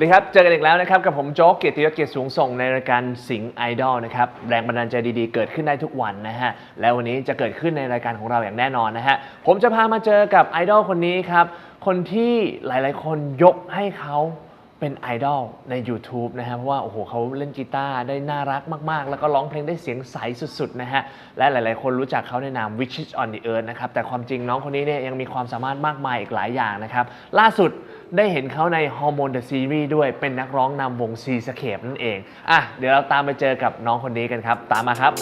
วัสดีครับ เจอกันอีกแล้วนะครับ กับผมโจ๊กเกียรติยศเกียรติสูงส่งในรายการสิงห์ไอดอลนะครับ แรงบันดาลใจดีๆ เกิดขึ้นได้ทุกวันนะฮะ แล้ววันนี้จะเกิดขึ้นในรายการของเราอย่างแน่นอนนะฮะ ผมจะพามาเจอกับไอดอลคนนี้ครับ คนที่หลายๆ คนยกให้เขาเป็นไอดอลใน YouTube นะฮะเพราะว่าโอ้โหเขาเล่นกีตาร์ได้น่ารักมาก ๆ แล้วก็ร้องเพลงได้เสียงใสสุด ๆ นะฮะ และหลาย ๆ คนรู้จักเขาในนาม Witches on the Earth นะครับ แต่ความจริงน้องคนนี้เนี่ยยังมีความสามารถมากมายอีกหลายอย่างนะครับ ล่าสุด ได้เห็นเขาใน Hormone the Series ด้วยเป็นนักร้องนำวง C Scape นั่นเอง อะ เดี๋ยวเราตามไปเจอกับน้องคนนี้กันครับ ตามมาครับ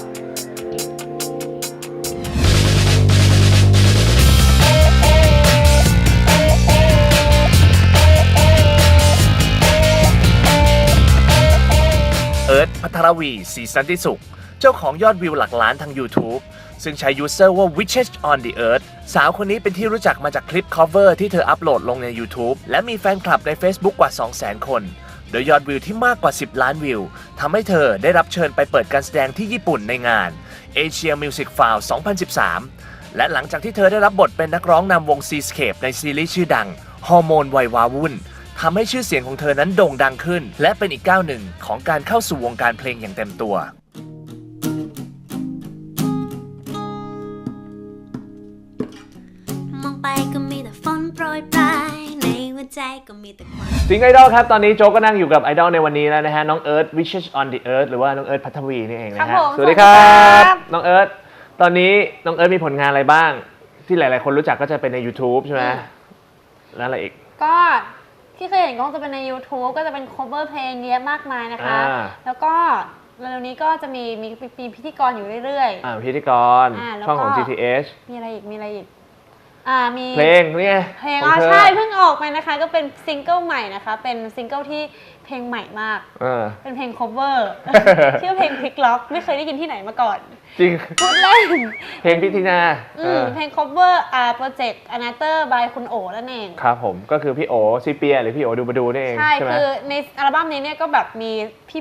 เอิร์ธพัทรวีศรีสันติสุข เจ้าของยอดวิวหลักล้านทาง YouTube ซึ่งใช้ยูเซอร์ว่า Witches on the Earth สาวคนนี้เป็นที่รู้จักมาจากคลิป cover ที่เธออัปโหลดลงใน YouTube และมีแฟนคลับใน Facebook กว่า 200,000 คน โดยยอดวิวที่มากกว่า 10 ล้านวิวทำให้เธอได้รับเชิญไปเปิดการแสดงที่ญี่ปุ่นในงาน Asia Music f a l 2013 และหลังจากที่เธอได้รับบทเป็นนักร้องนำวง Seascape ในซีรีส์ชื่อดังฮอร์โมนวัยวาวุ่นทำให้ชื่อเสียงของเธอนั้นโด่งดังขึ้น และเป็นอีกก้าวหนึ่งของการเข้าสู่วงการเพลงอย่างเต็มตัว ในหัวใจก็มีแต่ความ สิงห์ไอดอลครับ ตอนนี้โจกก็นั่งอยู่กับไอดอลในวันนี้แล้วนะฮะ น้องเอิร์ธ Wishes on the Earth หรือว่าน้องเอิร์ธพัทวีนี่เองนะครัฮะบผมสวัสดีครัสวัสดีครับ บ น้องเอิร์ธตอนนี้น้องเอิร์ธมีผลงานอะไรบ้าง ที่หลาย ๆ คนรู้จักก็จะเป็นใน YouTube ใช่ไหมแล้วอะไรอีก ก็ที่เคยเห็นก็จะเป็นใน YouTube ก็จะเป็น cover เพลงเยอะมากมายนะคะ อ่า แล้วก็เร็วๆนี้ก็จะมีมีมีพิธีกรอยู่เรื่อย อ่าพิธีกร อ่าแล้วช่องของก็ GTH ๆ มีอะไรอีกมีอะไรอีก อ่ามีเพลงนี่ไงเพลงขอ๋อองเธอใช่เพิ่งออกไปนะคะ ก็เป็นซิงเกิลใหม่นะคะ เป็นซิงเกิลที่เพลงใหม่มาก เออ เป็นเพลง cover ชื่อเพลง Pick Lock ไม่เคยได้ยินที่ไหนมาก่อน จริง พูดเล่นเพลงพิธีนาอืเอมอเพลง cover อ่าโปรเจกต์ Another by คุณโอนั่นเอง ครับผมก็คือพี่โอซิเปีย หรือพี่โอดูบดูนี่เองใช่ ใช่ไหม คือในอัลบั้มนี้เนี่ยก็แบบมี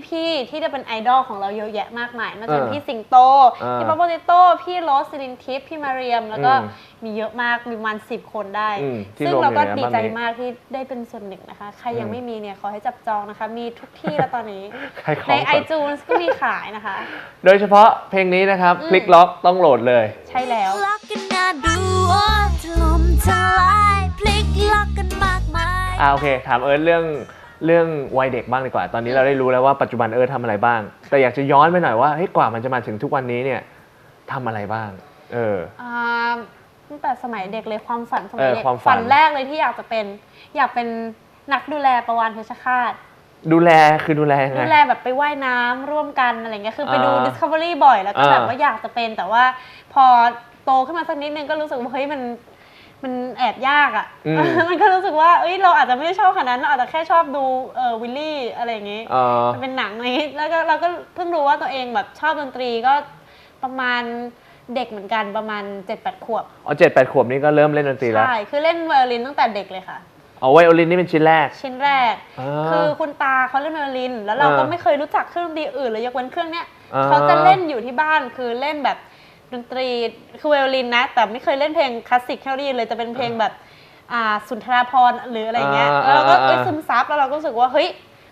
พี่ๆ ที่จะเป็นไอดอลของเราเยอะแยะมากมายไมันจะเป็นเออพี่สิงโต เออพี่ป๊อปโปเตโต้ พี่โรสซิลินทิพย์พี่มาเรียม แล้วก็อืมมีเยอะมาก มีประมาณสิบคนได้ อืมที่ซึ่งรวมเราก็อยู่ในอัลบั้มดีใจนี้มากที่ได้เป็นส่วนหนึ่งนะคะ ใครยังอืม ไม่มีเนี่ยขอให้จับจองนะคะ มีทุกที่แล้วตอนนี้ ใครขอในงไอก่อนจูนก็มีขายนะคะ โดยเฉพาะเพลงนี้นะครับอืมคลิกล็อกต้องโหลดเลย ใช่แล้ว ล็อกกันน่าดูว่าถล่มทลายพลิกล็อกกันมากมายอ่าโอเค ถามเอิร์ธเรื่องเรื่องวัยเด็กบ้างดีกว่า ตอนนี้เราได้รู้แล้วว่าปัจจุบันเอิร์ธทำอะไรบ้าง แต่อยากจะย้อนไปหน่อยว่าเฮ้ยกว่ามันจะมาถึงทุกวันนี้เนี่ยทำอะไรบ้าง เออ อ่าตั้งแต่สมัยเด็กเลยความฝันสมัยเออเด็กความฝัน ฝันแรกเลยที่อยากจะเป็น อยากเป็นนักดูแลประวานเพชรฆาต ดูแลคือดูแลยังไง ดูแลแบบไปว่ายน้ำร่วมกันอะไรเงี้ยคือไปดู อ่า Discovery บ่อยแล้วก็อ่าแบบว่าอยากจะเป็นแต่ว่าพอโตขึ้นมาสักนิดนึงก็รู้สึกว่าเฮ้ยมันมันแอบยากอะ่ะ อืม มันก็รู้สึกว่าเอ้ยเราอาจจะไม่ได้ชอบขนาดนั้นเราอาจจะแค่ชอบดูเออวิลลี่อะไรอย่างงี้ เออ มันเป็นหนังอะไรอย่างงี้แล้วก็เราก็เพิ่งรู้ว่าตัวเองแบบชอบดนตรีก็ประมาณเด็กเหมือนกันประมาณ7-8ขวบเอาเจ็ดแปดขวบนี้ก็เริ่มเล่นดนตรีแล้ว ใช่ คือเล่นไวโอลินตั้งแต่เด็กเลยค่ะ เอาไวโอลินนี่เป็นชิ้นแรก ชิ้นแรก อ่าคือคุณตาเขาเล่นไวโอลิน แล้วเราก็อ่าไม่เคยรู้จักเครื่องดนตรีอื่นเลยยกเว้นเครื่องเนี้ยอ่า เขาจะเล่นอยู่ที่บ้านคือเล่นแบบดนตรีคือไวโอลินนะ แต่ไม่เคยเล่นเพลงคลาสสิกเท่านี้เลยจะเป็นเพลงแบบอ่าสุนทราภรณ์หรืออะไรเงี้ยอ่าแล้วเราก็อ่าเอ้ยอ่าซึมซับแล้วเราก็รู้สึกว่าเฮ้ย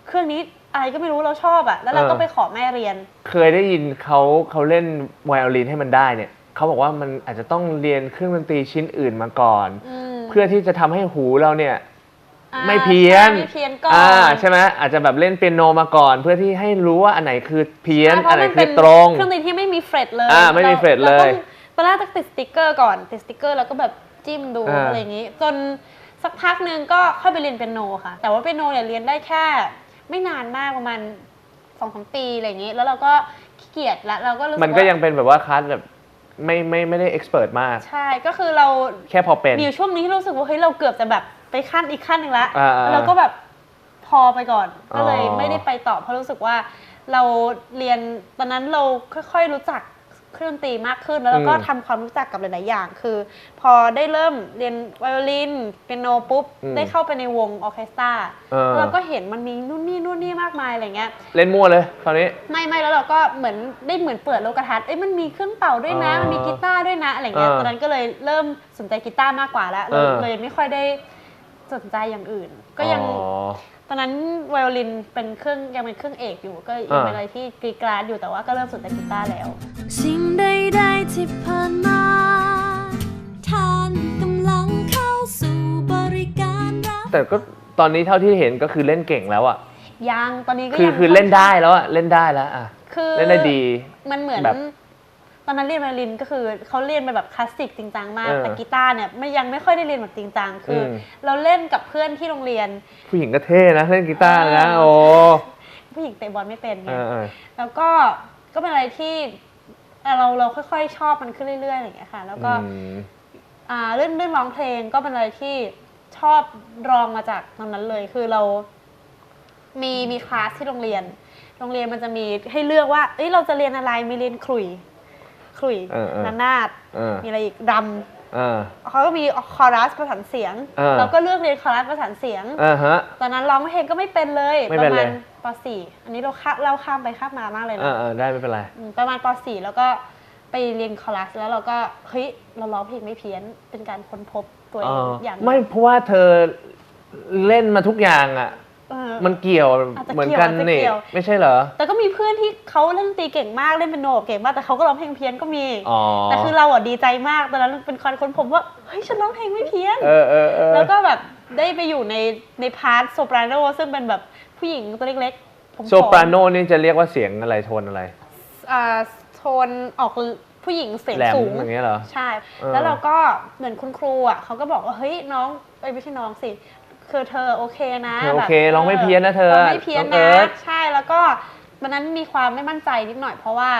เครื่องนี้อะไรก็ไม่รู้เราชอบอะแล้วเราก็เออไปขอแม่เรียน เคยได้ยินเขาเขาเล่นไวโอลินให้มันได้เนี่ยเขาบอกว่ามันอาจจะต้องเรียนเครื่องดนตรีชิ้นอื่นมาก่อน อืม เพื่อที่จะทำให้หูเราเนี่ยอ่า ไม่เพี้ยนใช่ไม่เพี้ยนก่อนอ่าใช่ไหมอาจจะแบบเล่นเปียโนมาก่อน เพื่อที่ให้รู้ว่าอันไหนคือเพี้ยนใช่เพอันราะไหนมันคืเป็อนตรงเครื่องดนตรีที่ไม่มีเฟรตเลยอ่าไม่มีเฟรตเลยราต้องตอนแรกต้องติดสติกเกอร์ก่อนติดสติกเกอร์แล้วก็แบบจิ้มดูอ่าอะไรอย่างนี้ จนสักพักหนึ่งก็เข้าไปเรียนเปียโนค่ะ แต่ว่าเปียโนเนี่ยเรียนได้แค่ ไม่นานมากประมาณสองสามปีอะไรอย่างนี้ แล้วเราก็ขี้เกียจแล้วเราก็รู้สึกมันก็ว่ายังเป็นแบบว่าคลาสแบบไม่ไม่ไม่ได้เอ็กซ์เพรสมาก ใช่ก็คือเราแค่พอเป็นมีอยู่ช่วงนี้ที่รู้สึกว่าเฮ้ยเราเกือบจะแบบ ไปขั้นอีกขั้นหนึ่งละอ่าๆแล้วเราก็แบบพอไปก่อนอ๋อก็เลยไม่ได้ไปต่อเพราะรู้สึกว่าเราเรียนตอนนั้นเราค่อยๆรู้จักเครื่องดนตรีมากขึ้นแล้วเราก็อืมทำความรู้จักกับหลายๆอย่าง คือ พอได้เริ่มเรียนไวโอลินเปียโนปุ๊บอืม ได้เข้าไปในวงออร์เคสตราเออแล้วเราก็เห็นมันมีนู่นนี่นู่นนี่มากมายอะไรเงี้ย เล่นมั่วเลยคราวนี้ ไม่ไม่แล้วเราก็เหมือนได้เหมือนเปิดโลกทัศน์เอ้ยมันมีเครื่องเป่าด้วยนะอ๋อมันมีกีตาร์ด้วยนะอะไรเงี้ยเออตอนนั้นก็เลยเริ่มสนใจกีตาร์มากกว่าแล้วเออเลยไม่ค่อยได้ สนใจอย่างอื่น ก็ยังอ๋อ ตอนนั้นไวโอลินเป็นเครื่องยังเป็นเครื่องเอกอยู่ ก็ยังเป็นอะไรที่กรีดกราดอยู่แต่ว่าก็เริ่มสนใจกีตาร์แล้ว สิ่งใดๆที่ผ่านมา ท่านกำลังเข้าสู่บริการรับ แต่ก็ตอนนี้เท่าที่เห็นก็คือเล่นเก่งแล้วอะ ยังตอนนี้ก็คือยังคือเล่นได้แล้วอะเล่นได้แล้วอะคือเล่นได้ดี มันเหมือนแบบ ตอนนั้นเรียนไวโอลินก็คือเขาเรียนไปแบบคลาสสิกจริงจังมาก เออแต่กีตาร์เนี่ยไม่ยังไม่ค่อยได้เรียนแบบจริงจังคืออม เราเล่นกับเพื่อนที่โรงเรียน ผู้หญิงก็เท่นะ เล่นกีตาร์นะเออโอ้ผู้หญิงเตะบอลไม่เป็นไงเออเออ แล้วก็ก็เป็นอะไรที่เอ่อเราเราค่อยๆ ชอบมันขึ้นเรื่อยๆอะไรอย่างเงี้ยค่ะ แล้วก็อืมอ่าเรื่องเรื่องร้องเพลงก็เป็นอะไรที่ชอบรองมาจากตรงนั้นเลย คือเรา มีมีคลาสที่โรงเรียน โรงเรียนมันจะมีให้เลือกว่า เอ้ยเราจะเรียนอะไรมีเรียนขลุ่ย ขลุ่ยเออเออระนาดเออ มีอะไรอีกรเออำเขาก็มีคอรัสประสานเสียงเออ เราก็เลือกเรียนคอรัสประสานเสียงอ่าฮะ ตอนนั้นร้องเพลงก็ไม่เป็นเลยไม่ปเป็นระเลมายณป .4 อันนี้เราข้าเราข้ามไปข้ามมามากเลยเอนะอเออได้ไม่เป็นไรอืมประมาณป .4 แล้วก็ไปเรียนคอรัสแล้วเราก็เฮ้ยเราร้องเพลงไม่เพี้ยนเป็นการค้นพบตัวเออ๋งออย่างหนึ่ง ไม่เพราะว่าเธอเล่นมาทุกอย่างอะเออ มันเกี่ยวอาจจะเหมือนกันเกี่ยวอาจจะนี่เกี่ยวไม่ใช่เหรอ แต่ก็มีเพื่อนที่เขาเล่นดนตรีเก่งมากเล่นเป็นโนเก่งมากแต่เขาก็ร้องเพลงเพี้ยนก็มีอ๋อแต่คือเราอะดีใจมากตอนนั้นเป็นการค้นพบว่าเฮ้ยฉันร้องเพลงไม่เพี้ยนเออเออเออแล้วก็แบบได้ไปอยู่ในในพาร์ทโซปราโนซึ่งเป็นแบบผู้หญิงตัวเล็กๆผมๆโซปราโนนี่จะเรียกว่าเสียงอะไรโทนอะไรอ่าโทนออกผู้หญิงเสียงแหลมสูงอย่างเงี้ยเหรอใช่เออแล้วเราก็เหมือนคุณครูอะเขาก็บอกว่าเฮ้ยน้องเอ้ยไม่ใช่น้องสิ คือเธอโอเคนะเธอโอเคแบบร้องไม่เพี้ยนนะเธอร้องไม่เพี้ยนน้องเอินะร์ธ ใช่แล้วก็วันนั้นมีความไม่มั่นใจนิดหน่อย เพราะว่า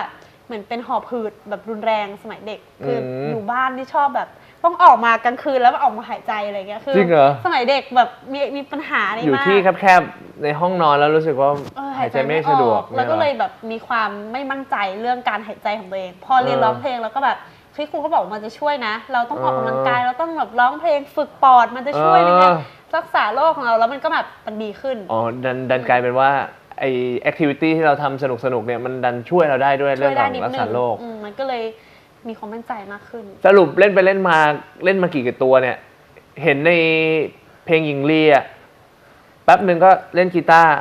เหมือนเป็นหอบหืดแบบรุนแรงสมัยเด็ก คืออมอยู่บ้านที่ชอบแบบ ต้องออกมากลางคืนแล้วออกมาหายใจอะไรเงี้ยคือจริงเหรอ สมัยเด็กแบบมีมีปัญหานี้อยู่มากที่แคบๆในห้องนอนแล้วรู้สึกว่าเออหายใจไม่สะดวกออแล้วก็นี่หรอเลยแบบมีความไม่มั่นใจเรื่องการหายใจของตัวเอง พอเรียนเออร้องเพลงแล้วก็แบบเฮ้ยครูเขาบอกว่ามันจะช่วยนะ เราต้องออกเออกำลังกายเราต้องแบบร้องเพลงฝึกปอดมันจะช่วยอะไรเงี้ยเออ รักษาโรคของเราแล้วมันก็แบบมันดีขึ้น อ๋อ ดันดันกลายเป็นว่าไอแอคทิวิตี้ที่เราทำสนุกสนุกๆเนี่ยมันดันช่วยเราได้ด้วยช่เรื่อวยงขได้องนิดรักนึษางโรค อืมมันก็เลยมีความมั่นใจมากขึ้น สรุปเล่นไปเล่นมาเล่นมากี่กี่ตัวเนี่ย เห็นในเพลงหญิงลีอะแป๊บหนึ่งก็เล่นกีตาร์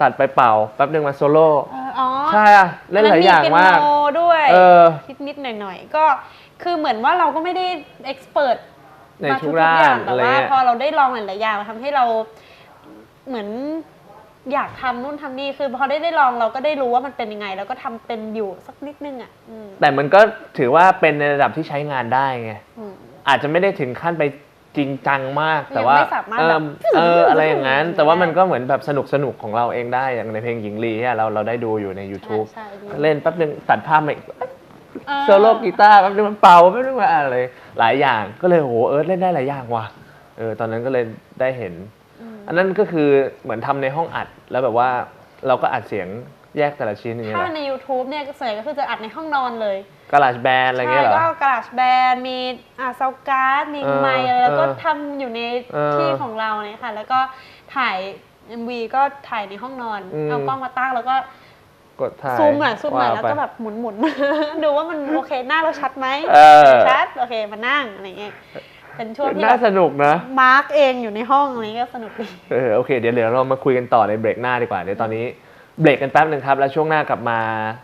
ตัดไปเป่า แป๊บหนึ่งมาโซโล่เอออ๋อใช่อะเล่นหลายอย่างมากนนเปียโนด้วย เออนิดๆหน่อยๆ ก็คือเหมือนว่าเราก็ไม่ได้เอ็กซ์เพรส ในมาทุทุกกๆด้าอนย่างแต่อะไรว่าเงี้ยพอเราได้ลองหลายๆอย่างมันทำให้เราเหมือนอยากทำนู่นทำนี่คือพอได้ได้ลองเราก็ได้รู้ว่ามันเป็นยังไง แล้วก็ทำเป็นอยู่สักนิดนึงอะอืมแต่มันก็ถือว่าเป็นในระดับที่ใช้งานได้ไงอืมอาจจะไม่ได้ถึงขั้นไปจริงจังมาก แต่ว่ายังไม่สามารถเอแบอบเอออะไรอย่างนั้น แต่ว่ามันก็เหมือนแบบสนุกสนุกๆของเราเองได้อย่างในเพลงหญิงลีเนี่ยเราเราได้ดูอยู่ใน YouTube ใช่ใช่ดีเล่นแป๊บนึงตัดภาพมาอีกเออ โซโล่กีตาร์แป๊บนึงมันเป่าแป๊บนึงมาอะไร หลายอย่างก็เลยโหเอิร์ธเล่นได้หลายอย่างว่ะเออตอนนั้นก็เลยได้เห็น อันนั้นก็คือเหมือนทำในห้องอัดแล้วแบบว่าเราก็อัดเสียงแยกแต่ละชิ้นอย่างเงี้ยถ้าเหรอใน YouTube เนี่ยส่วนใหญ่ก็คือจะอัดในห้องนอนเลยกราชแบนอะไรเงี้ยเหรอ ใช่ ก็กระดาษแบนมีอ่าเซาการ์ดมีเออไมค์อะไรแล้วก็เออทำอยู่ในเออที่ของเราเนี่ยค่ะ แล้วก็ถ่าย MV ก็ถ่ายในห้องนอนอืมเอากล้องมาตั้งแล้วก็ กดถ่ายซูมหน่อยซูมหน่อยาแล้วไปก็แบบหมุนหมุนๆดูว่ามันโอเคหน้าเราชัดไหมเออชัดโอเคมานั่งอะไรเงี้ยเป็นช่วงที่น่าแบบสนุกนะมาร์กเองอยู่ในห้องอะไรเงี้ยก็สนุกดีเออโอเค เดี๋ยวเดี๋ยวเรามาคุยกันต่อในเบรกหน้าดีกว่าเดี๋ยวตอนนี้เบรกกันแป๊บหนึ่งครับ แล้วช่วงหน้ากลับมา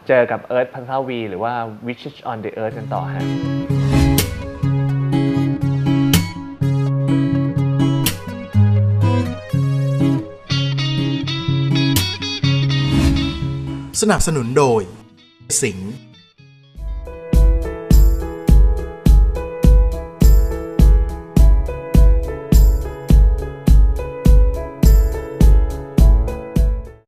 เจอกับเอิร์ธพันธวีหรือว่า Witches on the Earth กันต่อฮะ สนับสนุนโดย สิงห์